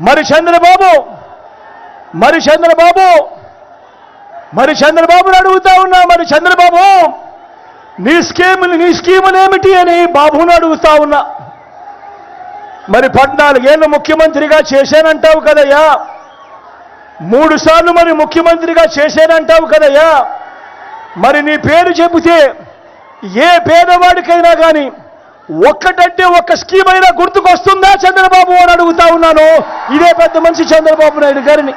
మరి చంద్రబాబు మరి చంద్రబాబు మరి చంద్రబాబుని అడుగుతా ఉన్నా మరి చంద్రబాబు నీ స్కీములు నీ స్కీములు ఏమిటి అని బాబుని అడుగుతా ఉన్నా. మరి పద్నాలుగేళ్ళు ముఖ్యమంత్రిగా చేశానంటావు కదయ్యా? మూడు సార్లు మరి ముఖ్యమంత్రిగా చేశానంటావు కదయ్యా? మరి నీ పేరు చెబితే ఏ పేదవాడికైనా కానీ ఒక్కటంటే ఒక స్కీమ్ అయినా గుర్తుకొస్తుందా చంద్రబాబు అని అడుగుతా ఉన్నాను. ఇదే పెద్ద మనిషి చంద్రబాబు నాయుడు గారిని.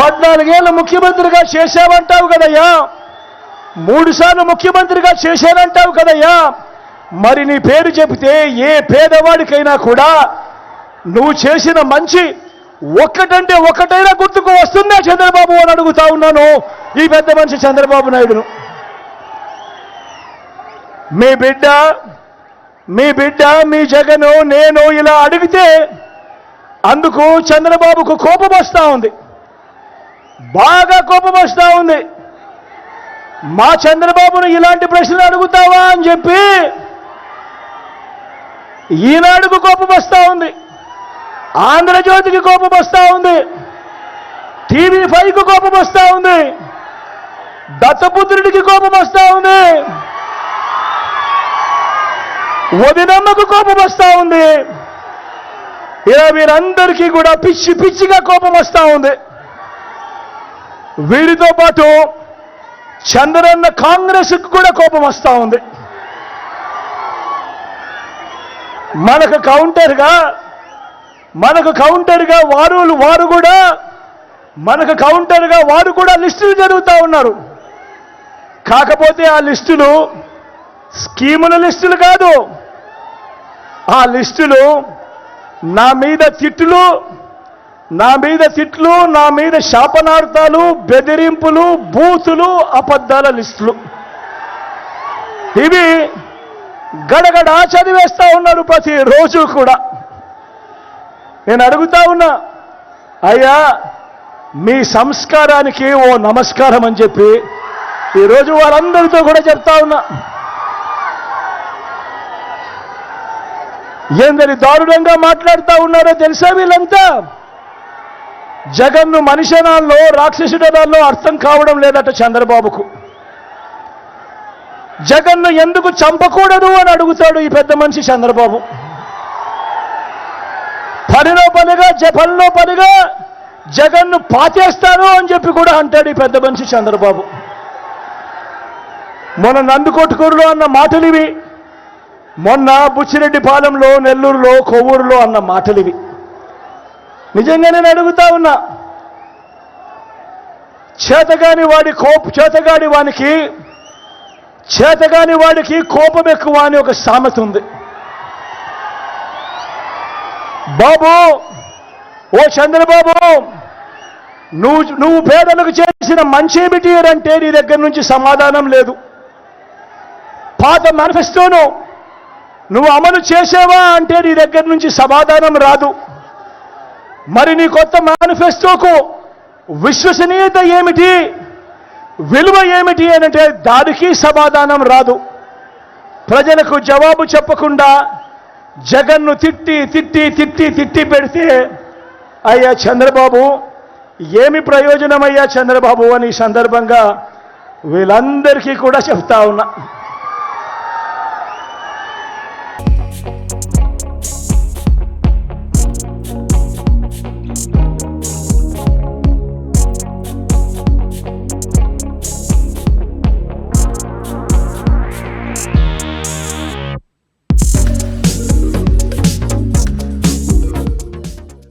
పద్నాలుగేళ్ళు ముఖ్యమంత్రిగా చేశావంటావు కదయ్యా. మూడుసార్లు ముఖ్యమంత్రిగా చేశానంటావు కదయ్యా. మరి నీ పేరు చెబితే ఏ పేదవాడికైనా కూడా నువ్వు చేసిన మంచి ఒక్కటంటే ఒక్కటైనా గుర్తుకు వస్తుందా చంద్రబాబు అని అడుగుతా ఉన్నాను. ఈ పెద్ద మనిషి చంద్రబాబు నాయుడును. మీ బిడ్డ మీ బిడ్డ మీ జగను నేను ఇలా అడిగితే అందుకు చంద్రబాబుకు కోపం వస్తూ ఉంది. బాగా కోపం వస్తూ ఉంది. మా చంద్రబాబును ఇలాంటి ప్రశ్నలు అడుగుతావా అని చెప్పి ఈనాడుకు కోపం వస్తూ ఉంది. ఆంధ్రజ్యోతికి కోపం వస్తూ ఉంది. టీవీ ఫైవ్కి కోపం వస్తూ ఉంది. దత్తపుత్రుడికి కోపం వస్తూ ఉంది. వదినమ్మకు కోపం వస్తూ ఉంది. ఇలా వీరందరికీ కూడా పిచ్చి పిచ్చిగా కోపం వస్తూ ఉంది. వీరితో పాటు చంద్రన్న కాంగ్రెస్ కూడా కోపం వస్తూ ఉంది. మనకు కౌంటర్గా మనకు కౌంటర్గా వారు వారు కూడా మనకు కౌంటర్గా వారు కూడా లిస్టులు జరుగుతూ ఉన్నారు. కాకపోతే ఆ లిస్టులు స్కీముల లిస్టులు కాదు. ఆ లిస్టులు నా మీద తిట్లు నా మీద తిట్లు నా మీద శాపనార్థాలు బెదిరింపులు బూతులు అబద్ధాల లిస్టులు. ఇవి గడగడ చదివేస్తా ఉన్నాడు ప్రతిరోజు కూడా. నేను అడుగుతా ఉన్నా అయ్యా మీ సంస్కారానికి ఓ నమస్కారం అని చెప్పి ఈరోజు వాళ్ళందరితో కూడా చెప్తా ఉన్నా. ఏందని దారుణంగా మాట్లాడుతూ ఉన్నారో తెలుసా వీళ్ళంతా? జగన్ను మనిషనాల్లో రాక్షసుడనాల్లో అర్థం కావడం లేదట చంద్రబాబుకు. జగన్ను ఎందుకు చంపకూడదు అని అడుగుతాడు ఈ పెద్ద మనిషి చంద్రబాబు. పనిలో పనిగా జ- పనిగా జగన్ను పాతేస్తాను అని చెప్పి కూడా అంటాడు ఈ పెద్ద మనిషి చంద్రబాబు. మొన్న నందుకొట్టుకూరులో అన్న మాటలు ఇవి మొన్న బుచ్చిరెడ్డిపాలెంలో నెల్లూరులో కొవ్వూరులో అన్న మాటలు ఇవి నిజంగా నేను అడుగుతా ఉన్నా. చేతగాని వాడి కోప చేతగాని వానికి చేతగాని వాడికి కోపం ఎక్కువ అని ఒక సామెత ఉంది. బాబు ఓ చంద్రబాబు నువ్వు నువ్వు పేదలకు చేసిన మంచి ఏమిటి అంటే నీ దగ్గర నుంచి సమాధానం లేదు. పాత మేనిఫెస్టోను నువ్వు అమలు చేసావా అంటే నీ దగ్గర నుంచి సమాధానం రాదు. మరి నీ కొత్త మేనిఫెస్టోకు విశ్వసనీయత ఏమిటి? విలువ ఏమిటి అంటే దానికి సమాధానం రాదు. ప్రజలకు జవాబు చెప్పకుండా జగన్ను తిట్టి తిట్టి తిట్టి తిట్టి పెడితే అయ్యా చంద్రబాబు ఏమి ప్రయోజనమయ్యా చంద్రబాబు అని సందర్భంగా వీళ్ళందరికీ కూడా చెప్తా ఉన్నా.